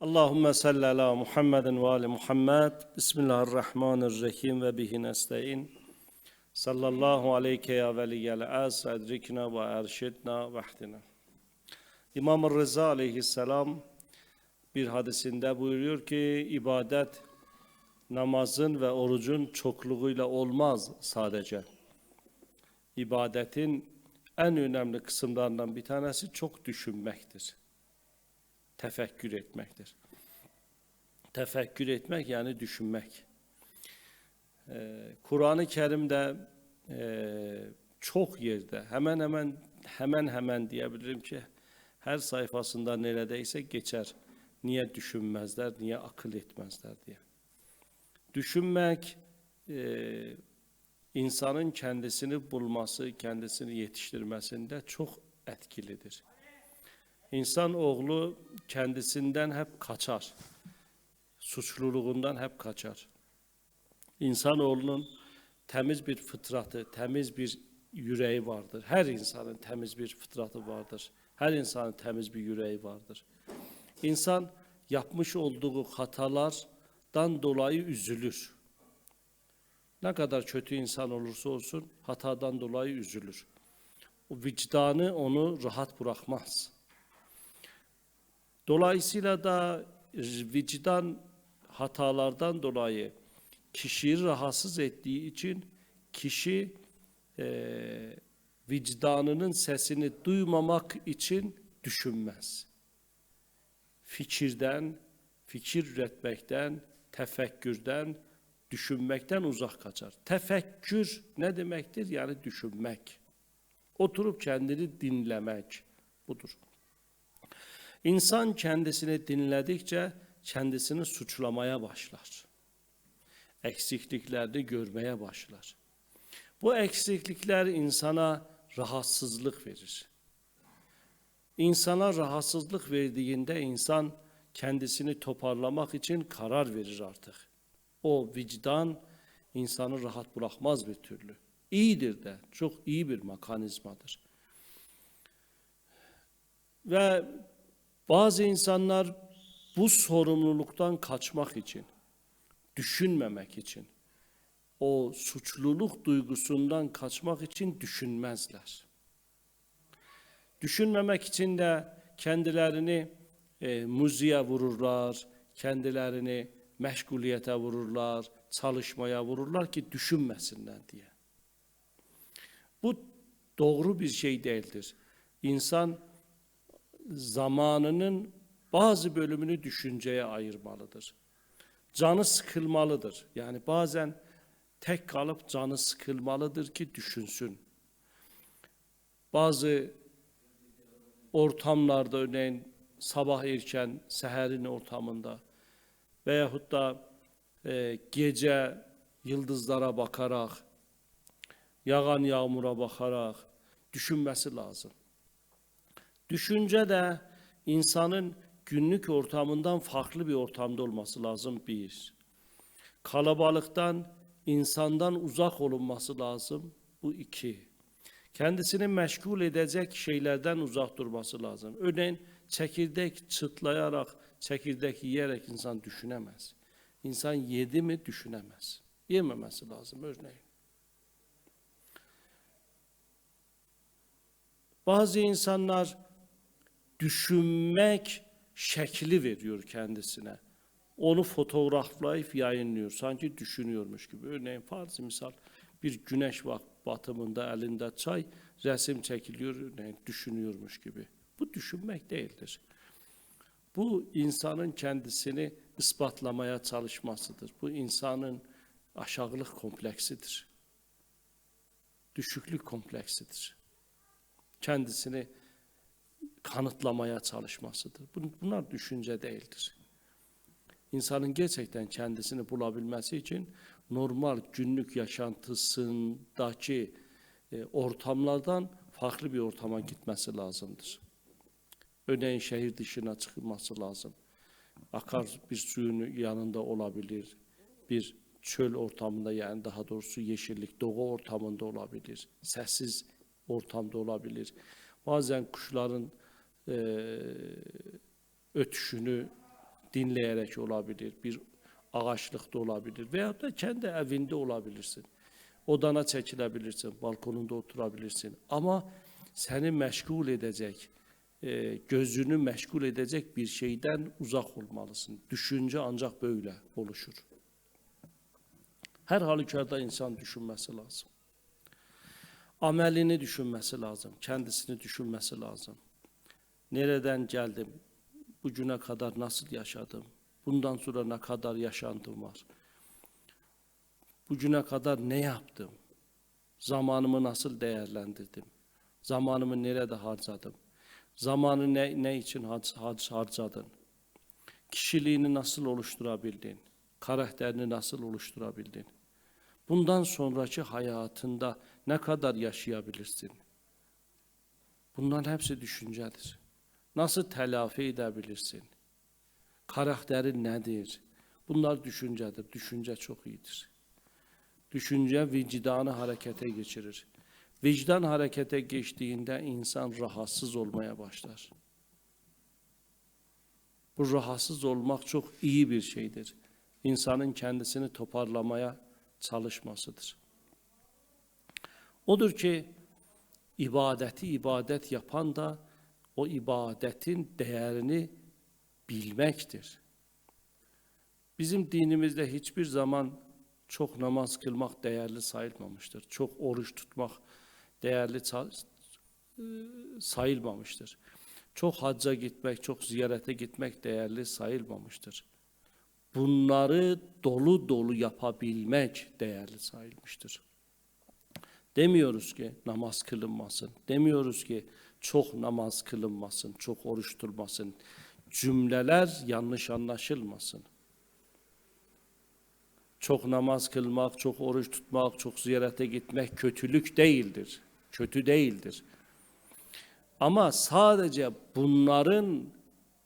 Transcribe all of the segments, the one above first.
Allahümme salli ala Muhammedin ve ali Muhammed. Bismillahirrahmanirrahim ve bihi nesta'in. Sallallahu aleyke ya veliyyel az, edrikna ve erşidna ve ahdina. İmam Rıza aleyhisselam bir hadisinde buyuruyor ki ibadet namazın ve orucun çokluğuyla olmaz sadece. İbadetin en önemli kısımlarından bir tanesi çok düşünmektir tefekkür etmektir. Tefekkür etmek yani düşünmek. Ee, Kur'an-ı Kerim'de e, çok yerde hemen hemen hemen hemen diyebilirim ki her sayfasında neredeyse geçer. Niye düşünmezler, niye akıl etmezler diye. Düşünmek e, insanın kendisini bulması, kendisini yetiştirmesinde çok etkilidir. İnsan oğlu kendisinden hep kaçar. Suçluluğundan hep kaçar. İnsan oğlunun temiz bir fıtratı, temiz bir yüreği vardır. Her insanın temiz bir fıtratı vardır. Her insanın temiz bir yüreği vardır. İnsan yapmış olduğu hatalardan dolayı üzülür. Ne kadar kötü insan olursa olsun hatadan dolayı üzülür. O vicdanı onu rahat bırakmaz. Dolayısıyla da vicdan hatalardan dolayı kişiyi rahatsız ettiği için kişi e, vicdanının sesini duymamak için düşünmez. Fikirden, fikir üretmekten, tefekkürden, düşünmekten uzak kaçar. Tefekkür ne demektir? Yani düşünmek. Oturup kendini dinlemek budur. İnsan kendisini dinledikçe kendisini suçlamaya başlar. Eksikliklerini görmeye başlar. Bu eksiklikler insana rahatsızlık verir. İnsana rahatsızlık verdiğinde insan kendisini toparlamak için karar verir artık. O vicdan insanı rahat bırakmaz bir türlü. İyidir de, çok iyi bir mekanizmadır. Ve bazı insanlar bu sorumluluktan kaçmak için, düşünmemek için, o suçluluk duygusundan kaçmak için düşünmezler. Düşünmemek için de kendilerini e, müziğe vururlar, kendilerini meşguliyete vururlar, çalışmaya vururlar ki düşünmesinler diye. Bu doğru bir şey değildir. İnsan zamanının bazı bölümünü düşünceye ayırmalıdır. Canı sıkılmalıdır. Yani bazen tek kalıp canı sıkılmalıdır ki düşünsün. Bazı ortamlarda örneğin sabah erken seherin ortamında veyahut da e, gece yıldızlara bakarak, yağan yağmura bakarak düşünmesi lazım. Düşünce de insanın günlük ortamından farklı bir ortamda olması lazım bir. Kalabalıktan, insandan uzak olunması lazım bu iki. Kendisini meşgul edecek şeylerden uzak durması lazım. Örneğin çekirdek çıtlayarak, çekirdek yiyerek insan düşünemez. İnsan yedi mi düşünemez. Yememesi lazım örneğin. Bazı insanlar düşünmek şekli veriyor kendisine. Onu fotoğraflayıp yayınlıyor. Sanki düşünüyormuş gibi. Örneğin farz misal bir güneş batımında elinde çay resim çekiliyor. Örneğin düşünüyormuş gibi. Bu düşünmek değildir. Bu insanın kendisini ispatlamaya çalışmasıdır. Bu insanın aşağılık kompleksidir. Düşüklük kompleksidir. Kendisini kanıtlamaya çalışmasıdır. Bunlar düşünce değildir. İnsanın gerçekten kendisini bulabilmesi için normal günlük yaşantısındaki e, ortamlardan farklı bir ortama gitmesi lazımdır. Örneğin şehir dışına çıkılması lazım. Akar bir suyun yanında olabilir. Bir çöl ortamında yani daha doğrusu yeşillik, doğa ortamında olabilir. Sessiz ortamda olabilir. Bazen kuşların e, ötüşünü dinleyerek olabilir, bir ağaçlıkta olabilir veya da kendi evinde olabilirsin. Odana çekilebilirsin, balkonunda oturabilirsin. Ama seni meşgul edecek, e, gözünü meşgul edecek bir şeyden uzak olmalısın. Düşünce ancak böyle oluşur. Her halükarda insan düşünmesi lazım. Amelini düşünmesi lazım, kendisini düşünmesi lazım. Nereden geldim? Bugüne kadar nasıl yaşadım? Bundan sonra ne kadar yaşantım var? Bugüne kadar ne yaptım? Zamanımı nasıl değerlendirdim? Zamanımı nerede harcadım? Zamanı ne, ne için har- har- harcadın? Kişiliğini nasıl oluşturabildin? Karakterini nasıl oluşturabildin? Bundan sonraki hayatında ne kadar yaşayabilirsin? Bunların hepsi düşüncedir. Nasıl telafi edebilirsin? Karakterin nedir? Bunlar düşüncedir. Düşünce çok iyidir. Düşünce vicdanı harekete geçirir. Vicdan harekete geçtiğinde insan rahatsız olmaya başlar. Bu rahatsız olmak çok iyi bir şeydir. İnsanın kendisini toparlamaya çalışmasıdır. Odur ki ibadeti ibadet yapan da o ibadetin değerini bilmektir. Bizim dinimizde hiçbir zaman çok namaz kılmak değerli sayılmamıştır. Çok oruç tutmak değerli sayılmamıştır. Çok hacca gitmek, çok ziyarete gitmek değerli sayılmamıştır. Bunları dolu dolu yapabilmek değerli sayılmıştır. Demiyoruz ki namaz kılınmasın. Demiyoruz ki çok namaz kılınmasın, çok oruç tutulmasın. Cümleler yanlış anlaşılmasın. Çok namaz kılmak, çok oruç tutmak, çok ziyarete gitmek kötülük değildir. Kötü değildir. Ama sadece bunların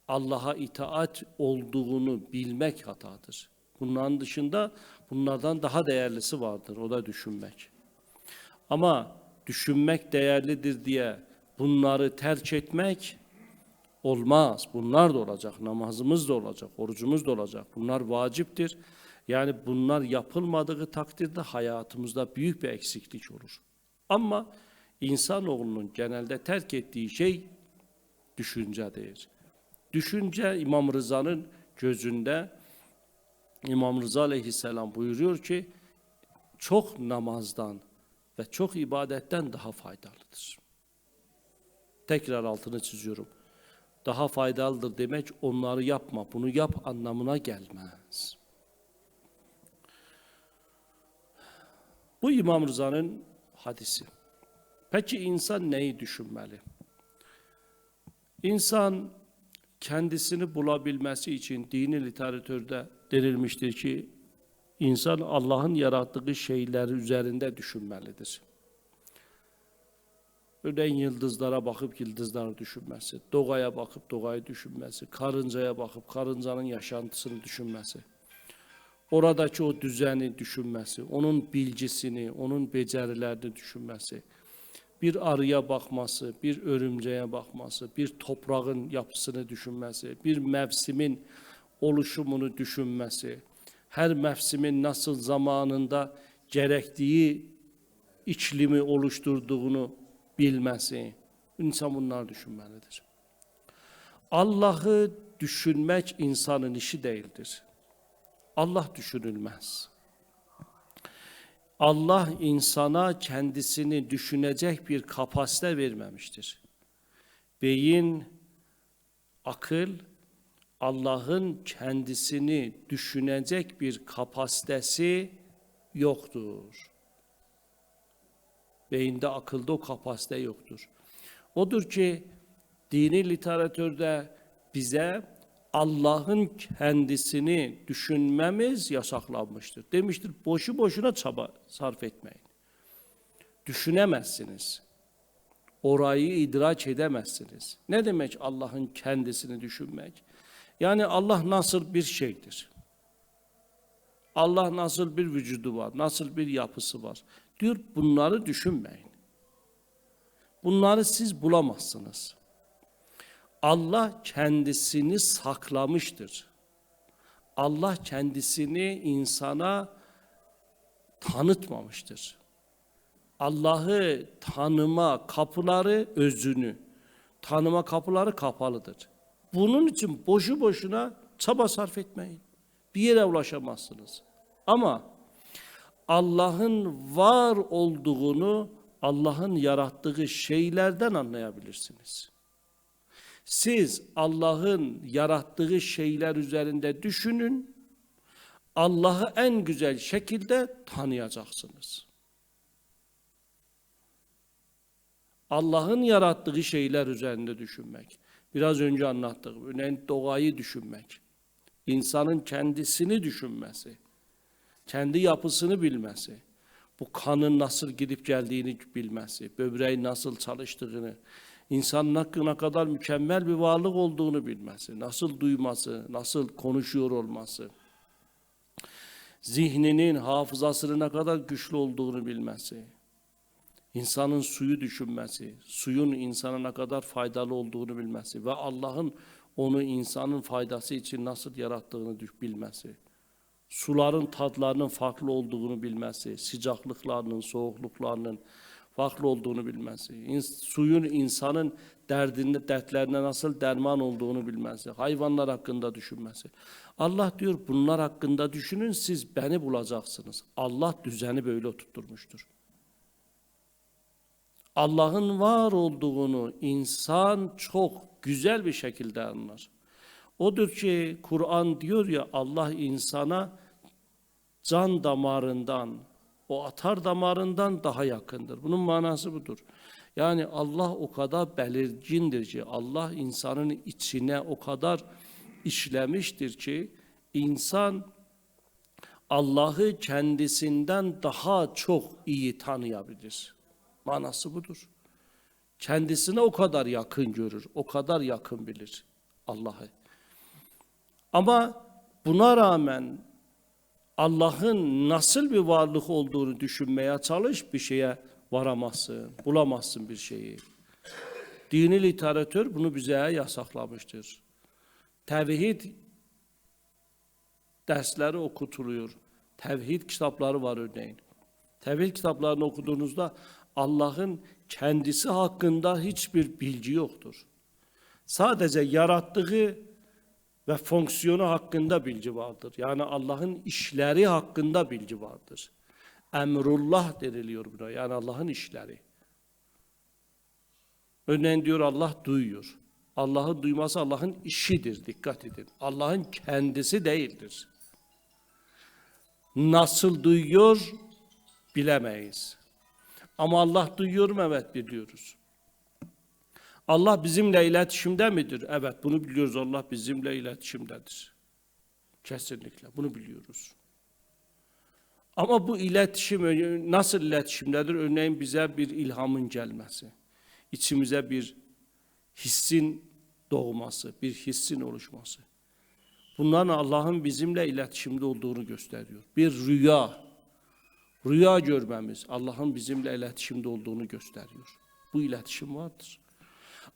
Allah'a itaat olduğunu bilmek hatadır. Bunların dışında bunlardan daha değerlisi vardır. O da düşünmek. Ama düşünmek değerlidir diye bunları terk etmek olmaz. Bunlar da olacak. Namazımız da olacak. Orucumuz da olacak. Bunlar vaciptir. Yani bunlar yapılmadığı takdirde hayatımızda büyük bir eksiklik olur. Ama insanoğlunun genelde terk ettiği şey düşüncedir. Düşünce İmam Rıza'nın gözünde İmam Rıza aleyhisselam buyuruyor ki çok namazdan ve çok ibadetten daha faydalıdır. Tekrar altını çiziyorum. Daha faydalıdır demek onları yapma, bunu yap anlamına gelmez. Bu İmam Rıza'nın hadisi. Peki insan neyi düşünmeli? İnsan kendisini bulabilmesi için dini literatürde denilmiştir ki insan Allah'ın yarattığı şeyler üzerinde düşünmelidir. Örneğin yıldızlara bakıp yıldızları düşünmesi, doğaya bakıp doğayı düşünmesi, karıncaya bakıp karıncanın yaşantısını düşünmesi, oradaki o düzeni düşünmesi, onun bilgisini, onun becerilerini düşünmesi, bir arıya bakması, bir örümceğe bakması, bir toprağın yapısını düşünmesi, bir mevsimin oluşumunu düşünmesi, her mevsimin nasıl zamanında gerektiği iklimi oluşturduğunu bilmesi, insan bunlar düşünmelidir. Allah'ı düşünmek insanın işi değildir. Allah düşünülmez. Allah insana kendisini düşünecek bir kapasite vermemiştir. Beyin, akıl, Allah'ın kendisini düşünecek bir kapasitesi yoktur. Beyinde, akılda o kapasite yoktur. Odur ki dini literatürde bize Allah'ın kendisini düşünmemiz yasaklanmıştır. Demiştir boşu boşuna çaba sarf etmeyin. Düşünemezsiniz. Orayı idrak edemezsiniz. Ne demek Allah'ın kendisini düşünmek? Yani Allah nasıl bir şeydir? Allah nasıl bir vücudu var? Nasıl bir yapısı var? Diyor bunları düşünmeyin. Bunları siz bulamazsınız. Allah kendisini saklamıştır. Allah kendisini insana tanıtmamıştır. Allah'ı tanıma kapıları özünü, tanıma kapıları kapalıdır. Bunun için boşu boşuna çaba sarf etmeyin. Bir yere ulaşamazsınız. Ama Allah'ın var olduğunu Allah'ın yarattığı şeylerden anlayabilirsiniz. Siz Allah'ın yarattığı şeyler üzerinde düşünün. Allah'ı en güzel şekilde tanıyacaksınız. Allah'ın yarattığı şeyler üzerinde düşünmek. Biraz önce anlattık. Örneğin doğayı düşünmek. İnsanın kendisini düşünmesi. Kendi yapısını bilmesi. Bu kanın nasıl gidip geldiğini bilmesi. Böbreğin nasıl çalıştığını. insanın hakkına kadar mükemmel bir varlık olduğunu bilmesi. Nasıl duyması, nasıl konuşuyor olması. Zihninin, hafızasının ne kadar güçlü olduğunu bilmesi. İnsanın suyu düşünmesi, suyun insana ne kadar faydalı olduğunu bilmesi ve Allah'ın onu insanın faydası için nasıl yarattığını bilmesi. Suların tadlarının farklı olduğunu bilmesi, sıcaklıklarının, soğukluklarının farklı olduğunu bilmesi, ins- suyun insanın derdinde, dertlerine nasıl derman olduğunu bilmesi, hayvanlar hakkında düşünmesi. Allah diyor bunlar hakkında düşünün siz beni bulacaksınız. Allah düzeni böyle oturtmuştur. Allah'ın var olduğunu insan çok güzel bir şekilde anlar. Odur ki Kur'an diyor ya Allah insana can damarından, o atar damarından daha yakındır. Bunun manası budur. Yani Allah o kadar belirgindir ki Allah insanın içine o kadar işlemiştir ki insan Allah'ı kendisinden daha çok iyi tanıyabilir. Manası budur. Kendisine o kadar yakın görür, o kadar yakın bilir Allah'ı. Ama buna rağmen Allah'ın nasıl bir varlık olduğunu düşünmeye çalış bir şeye varamazsın, bulamazsın bir şeyi. Dini literatür bunu bize yasaklamıştır. Tevhid dersleri okutuluyor. Tevhid kitapları var örneğin. Tevhid kitaplarını okuduğunuzda Allah'ın kendisi hakkında hiçbir bilgi yoktur. Sadece yarattığı ve fonksiyonu hakkında bilgi vardır. Yani Allah'ın işleri hakkında bilgi vardır. Emrullah deniliyor buna. Yani Allah'ın işleri. Örneğin diyor Allah duyuyor. Allah'ın duyması Allah'ın işidir. Dikkat edin. Allah'ın kendisi değildir. Nasıl duyuyor bilemeyiz. Ama Allah duyuyor mu? Evet biliyoruz. Allah bizimle iletişimde midir? Evet bunu biliyoruz. Allah bizimle iletişimdedir. Kesinlikle bunu biliyoruz. Ama bu iletişim nasıl iletişimdedir? Örneğin bize bir ilhamın gelmesi, içimize bir hissin doğması, bir hissin oluşması. Bunların Allah'ın bizimle iletişimde olduğunu gösteriyor. Bir rüya, rüya görmemiz Allah'ın bizimle iletişimde olduğunu gösteriyor. Bu iletişim vardır.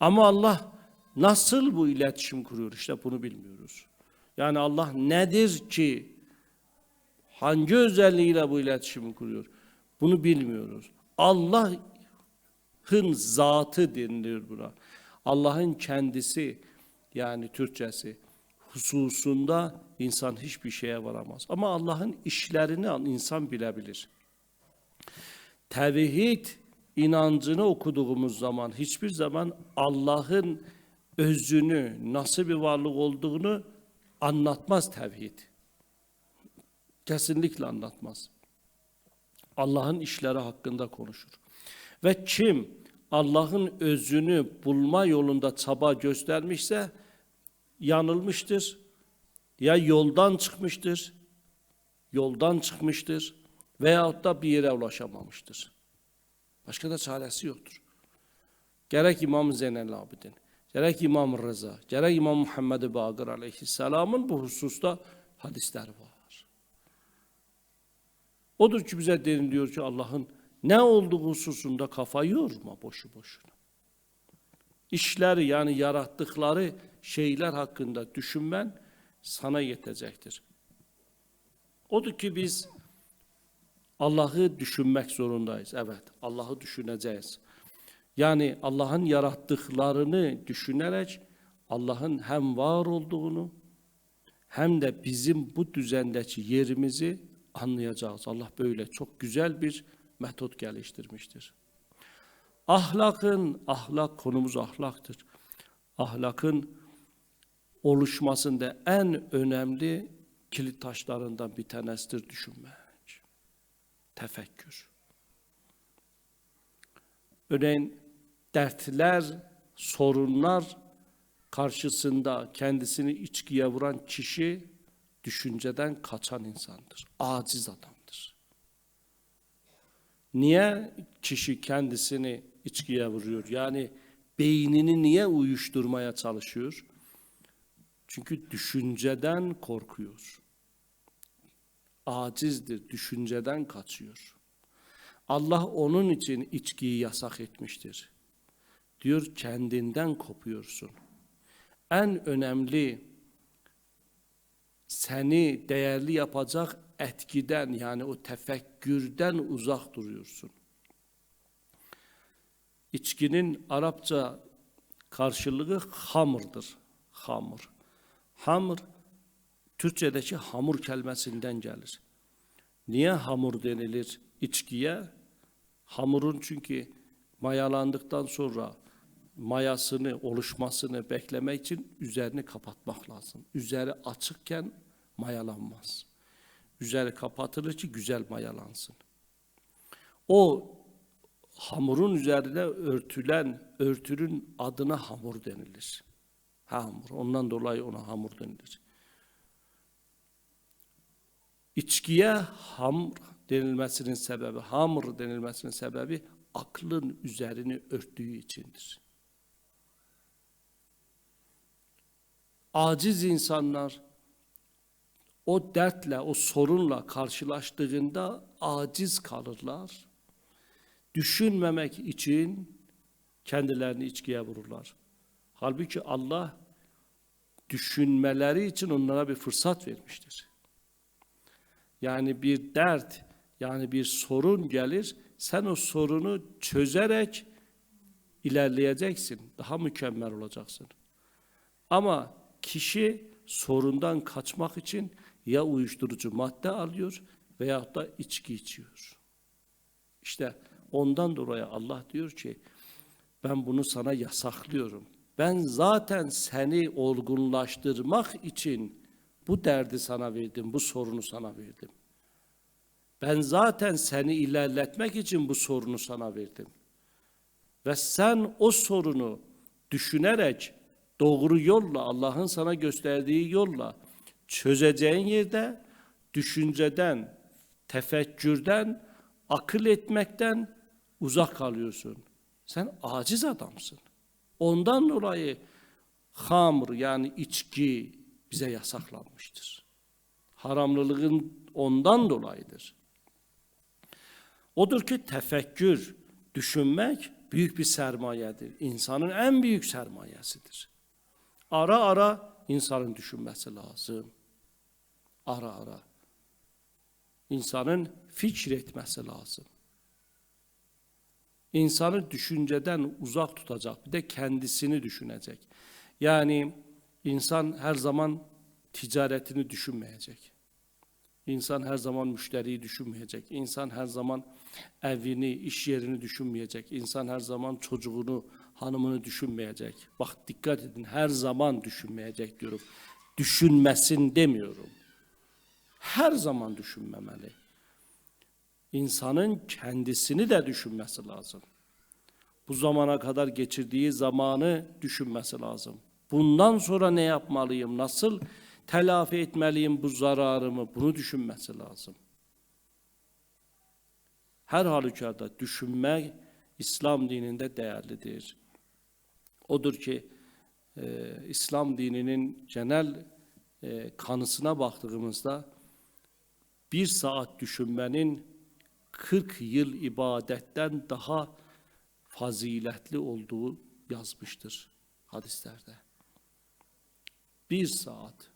Ama Allah nasıl bu iletişim kuruyor işte bunu bilmiyoruz. Yani Allah nedir ki hangi özelliğiyle bu iletişimi kuruyor? Bunu bilmiyoruz. Allah'ın zatı deniliyor buna. Allah'ın kendisi yani Türkçesi hususunda insan hiçbir şeye varamaz. Ama Allah'ın işlerini insan bilebilir. Tevhid inancını okuduğumuz zaman hiçbir zaman Allah'ın özünü, nasıl bir varlık olduğunu anlatmaz tevhid. Kesinlikle anlatmaz. Allah'ın işleri hakkında konuşur. Ve kim Allah'ın özünü bulma yolunda çaba göstermişse yanılmıştır. Ya yoldan çıkmıştır, yoldan çıkmıştır veyahut da bir yere ulaşamamıştır. Başka da çaresi yoktur. Gerek İmam Zeynel Abidin, gerek İmam Rıza, gerek İmam Muhammed Bakır aleyhisselamın bu hususta hadisleri var. Odur ki bize deniliyor ki Allah'ın ne olduğu hususunda kafa yorma boşu boşuna. İşleri yani yarattıkları şeyler hakkında düşünmen sana yetecektir. Odur ki biz Allah'ı düşünmek zorundayız. Evet, Allah'ı düşüneceğiz. Yani Allah'ın yarattıklarını düşünerek Allah'ın hem var olduğunu hem de bizim bu düzendeki yerimizi anlayacağız. Allah böyle çok güzel bir metot geliştirmiştir. Ahlakın, ahlak konumuz ahlaktır. Ahlakın oluşmasında en önemli kilit taşlarından bir tanesidir düşünmek. Tefekkür. Örneğin dertler, sorunlar karşısında kendisini içkiye vuran kişi düşünceden kaçan insandır. Aciz adamdır. Niye kişi kendisini içkiye vuruyor? Yani beynini niye uyuşturmaya çalışıyor? Çünkü düşünceden korkuyor. Acizdir, düşünceden kaçıyor. Allah onun için içkiyi yasak etmiştir. Diyor kendinden kopuyorsun. En önemli seni değerli yapacak etkiden yani o tefekkürden uzak duruyorsun. İçkinin Arapça karşılığı hamırdır. Hamur. Hamur Türkçedeki hamur kelimesinden gelir. Niye hamur denilir içkiye? Hamurun çünkü mayalandıktan sonra mayasını, oluşmasını beklemek için üzerini kapatmak lazım. Üzeri açıkken mayalanmaz. Üzeri kapatılır ki güzel mayalansın. O hamurun üzerine örtülen örtünün adına hamur denilir. Hamur. Ondan dolayı ona hamur denilir. İçkiye hamur denilmesinin sebebi, hamur denilmesinin sebebi aklın üzerini örttüğü içindir. Aciz insanlar o dertle, o sorunla karşılaştığında aciz kalırlar. Düşünmemek için kendilerini içkiye vururlar. Halbuki Allah düşünmeleri için onlara bir fırsat vermiştir. Yani bir dert, yani bir sorun gelir, sen o sorunu çözerek ilerleyeceksin, daha mükemmel olacaksın. Ama kişi sorundan kaçmak için ya uyuşturucu madde alıyor veya da içki içiyor. İşte ondan dolayı Allah diyor ki ben bunu sana yasaklıyorum. Ben zaten seni olgunlaştırmak için bu derdi sana verdim, bu sorunu sana verdim. Ben zaten seni ilerletmek için bu sorunu sana verdim. Ve sen o sorunu düşünerek doğru yolla, Allah'ın sana gösterdiği yolla çözeceğin yerde düşünceden, tefekkürden, akıl etmekten uzak kalıyorsun. Sen aciz adamsın. Ondan dolayı hamr yani içki bize yasaklanmıştır. Haramlılığın ondan dolayıdır. Odur ki tefekkür, düşünmek büyük bir sermayedir. İnsanın en büyük sermayesidir. Ara ara insanın düşünmesi lazım. Ara ara. İnsanın fikretmesi lazım. İnsanı düşünceden uzak tutacak, bir de kendisini düşünecek. Yani insan her zaman ticaretini düşünmeyecek. İnsan her zaman müşteriyi düşünmeyecek. İnsan her zaman evini, iş yerini düşünmeyecek. İnsan her zaman çocuğunu, hanımını düşünmeyecek. Bak dikkat edin her zaman düşünmeyecek diyorum. Düşünmesin demiyorum. Her zaman düşünmemeli. İnsanın kendisini de düşünmesi lazım. Bu zamana kadar geçirdiği zamanı düşünmesi lazım. Bundan sonra ne yapmalıyım? Nasıl telafi etmeliyim bu zararımı? Bunu düşünmesi lazım. Her halükarda düşünmek İslam dininde değerlidir. Odur ki e, İslam dininin genel e, kanısına baktığımızda bir saat düşünmenin 40 yıl ibadetten daha faziletli olduğu yazmıştır hadislerde. Bir saat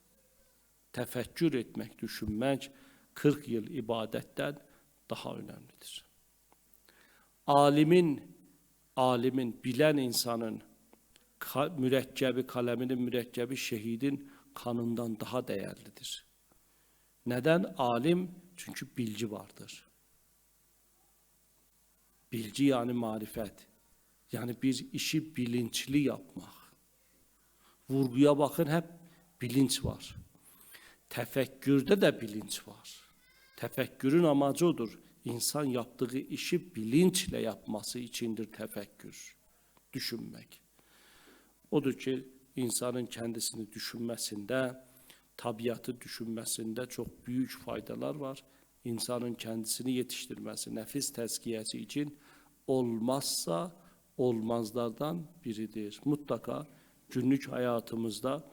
tefekkür etmek, düşünmek 40 yıl ibadetten daha önemlidir. Alimin, alimin, bilen insanın ka- mürekkebi, kaleminin mürekkebi şehidin kanından daha değerlidir. Neden? Alim, çünkü bilgi vardır. Bilgi yani marifet. Yani bir işi bilinçli yapmak. Vurguya bakın hep bilinç var. Tefekkürde de bilinç var. Tefekkürün amacı odur. İnsan yaptığı işi bilinçle yapması içindir tefekkür. Düşünmek. Odur ki insanın kendisini düşünmesinde, tabiatı düşünmesinde çok büyük faydalar var. İnsanın kendisini yetiştirmesi, nefis tezkiyesi için olmazsa olmazlardan biridir. Mutlaka günlük hayatımızda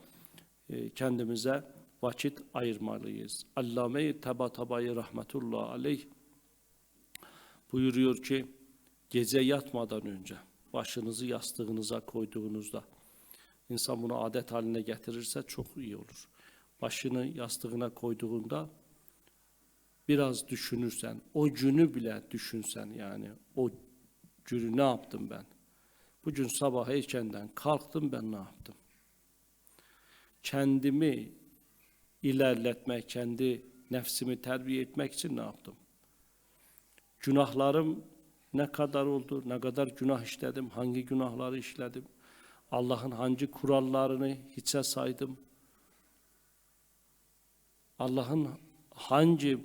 kendimize vakit ayırmalıyız. Allame-i Tabatabai rahmetullah aleyh buyuruyor ki gece yatmadan önce başınızı yastığınıza koyduğunuzda insan bunu adet haline getirirse çok iyi olur. Başını yastığına koyduğunda biraz düşünürsen, o günü bile düşünsen yani o günü ne yaptım ben? Bugün sabah erkenden kalktım ben ne yaptım? Kendimi ilerletmek, kendi nefsimi terbiye etmek için ne yaptım? Günahlarım ne kadar oldu, ne kadar günah işledim, hangi günahları işledim, Allah'ın hangi kurallarını hiçe saydım, Allah'ın hangi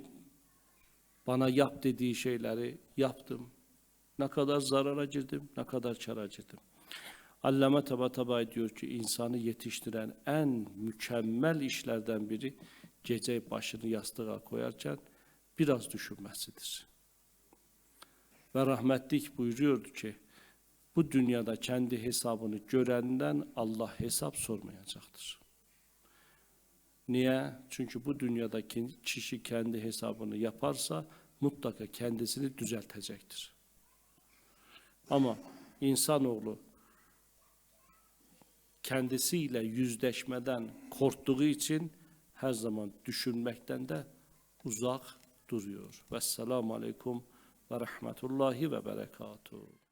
bana yap dediği şeyleri yaptım, ne kadar zarara girdim, ne kadar kâra girdim. Allame Tabatabai diyor ki insanı yetiştiren en mükemmel işlerden biri gece başını yastığa koyarken biraz düşünmesidir. Ve rahmetlik buyuruyordu ki bu dünyada kendi hesabını görenden Allah hesap sormayacaktır. Niye? Çünkü bu dünyadaki kişi kendi hesabını yaparsa mutlaka kendisini düzeltecektir. Ama insanoğlu kendisiyle yüzleşmeden korktuğu için her zaman düşünmekten de uzak duruyor. Vesselamu aleyküm ve rahmetullahi ve berekatuhu.